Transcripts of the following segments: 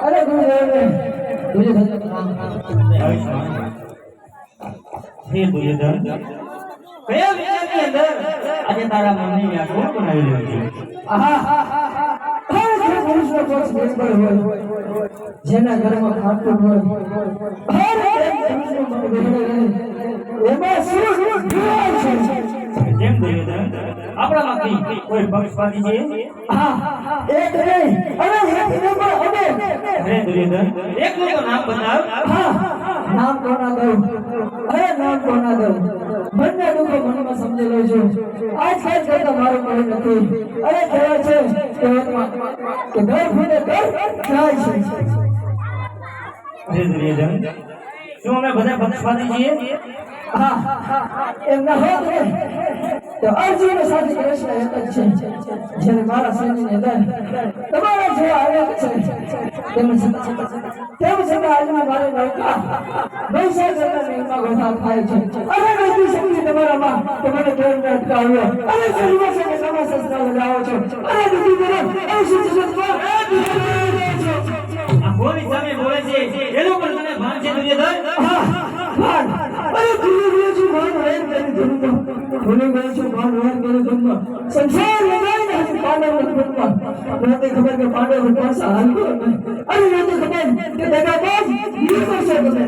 અરે હે ગુરુધર કયા તારા મનની વ્યાકરણ બનાવી રહ્યો છે આહા હા હા. પુરુષનો પક્ષ નિર્બળ હોય. જેના ઘરમાં ખાતું હોય. એક આપણામાંથી કોઈ પક્ષપાતી છે? હા. એક નહીં. અને એક નંબર અમે અરે દુર્યોધન એકનું તો નામ બતાવ. હા. નામ કોના દઉં? અરે નામ કોના દઉં? બંને દુઃખો મનમાં સમજેલો છું આજ કાલ કરતા મારું કોઈ નથી. અરે કહેવાય છે કે જાય છે. શું અમે બધા પક્ષપાતી છીએ હા એમ ના ને તો અર્જુન સાથે કૃષ્ણ એક જ છે. જ્યારે મારા તમારા જે આવ્યા છે. તેમ છતાં તેમ છતાં આજના મારે નૌકા થાય છે. અરે શક્તિ તમારામાં તો મને કેમ ન અટકાવ્યો? અરે લગાવો છો. અરે નથી કરો. અરે શુદ્ધ શસ્ત્ર આ કોની સામે બોલે છે. એનું પણ તને ભાન છે દુર્યોધન હા ભાન. અરે ભૂલી ગયો ભાન વહેન કરી ધૂમમાં ભૂલી ગયો છું ભાવ વહેન કરી જન્મ સંસાર લગાવીને હજી પાંડવ ધૂમમાં મને ખબર કે પાંડવ પાસે હાલતો અરે મને ખબર કે દગાબાજ બસ તમે અરે તમે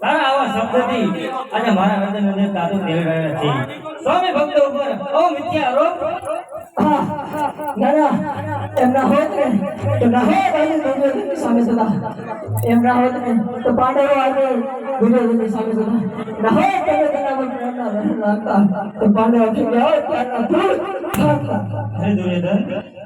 તારા આવા શબ્દથી આજે મારા હૃદય અંદર તાતો તેલ રહ્યા છે. સ્વામી ભક્તો ઉપર ઓ મિથ્યા આરોપ. હા. ના ના એમ ના હોત ને તો ના હોત આજે સામે સદા. એમ ના હોત ને તો પાંડવો આજે દુર્યોધનની સામે સદા. ના હોત તમે તેના પર પ્રેરણા રાખતા. તો પાંડવો ફીર્યા હોત ત્યારના દૂર ભાગતા અરે દુર્યોધન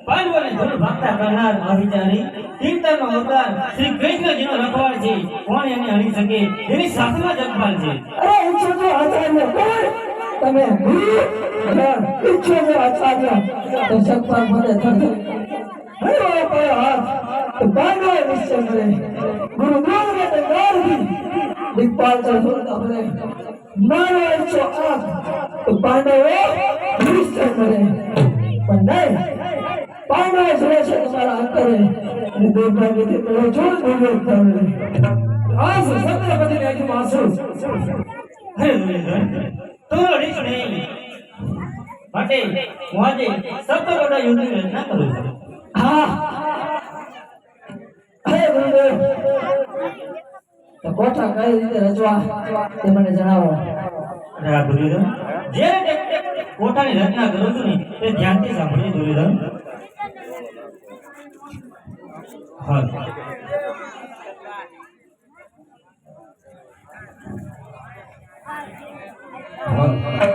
પાંડવોને ધૂળ ભાગતા કરનાર અવિચારી કીર્તનનો અવતાર શ્રી કૃષ્ણજીનો રખવાળ છે. કોણ એને હણી શકે? એની સાથમાં જગપાલ છે. અરે ઈચ્છો છો આચાર્ય કોણ તમે. ઈચ્છો છો આચાર્ય તો સત્પાલ મને થશે. હરિયો અપાયો હાથ તો નિશ્ચય મળે ગુરુ દ્રોણને તો ગારથી દિગ્પાલ ચતુર્થ મળે મારો ઈચ્છો આંખ તો પાંડવે નિશ્ચય મળે પણ નહીં. પાંડવે જોડે છે તમારા અંતરે. અને દુર્ભાગ્યથી તમે જોડ દુર્યોગ થયો અરે તું રડીશ નહીં ગુરુદેવ કઈ રીતે રચવા તે મને જણાવો જે રીતે રચના કરું છું ને તે ધ્યાનથી સાંભળી દુર્યોધન હા. હા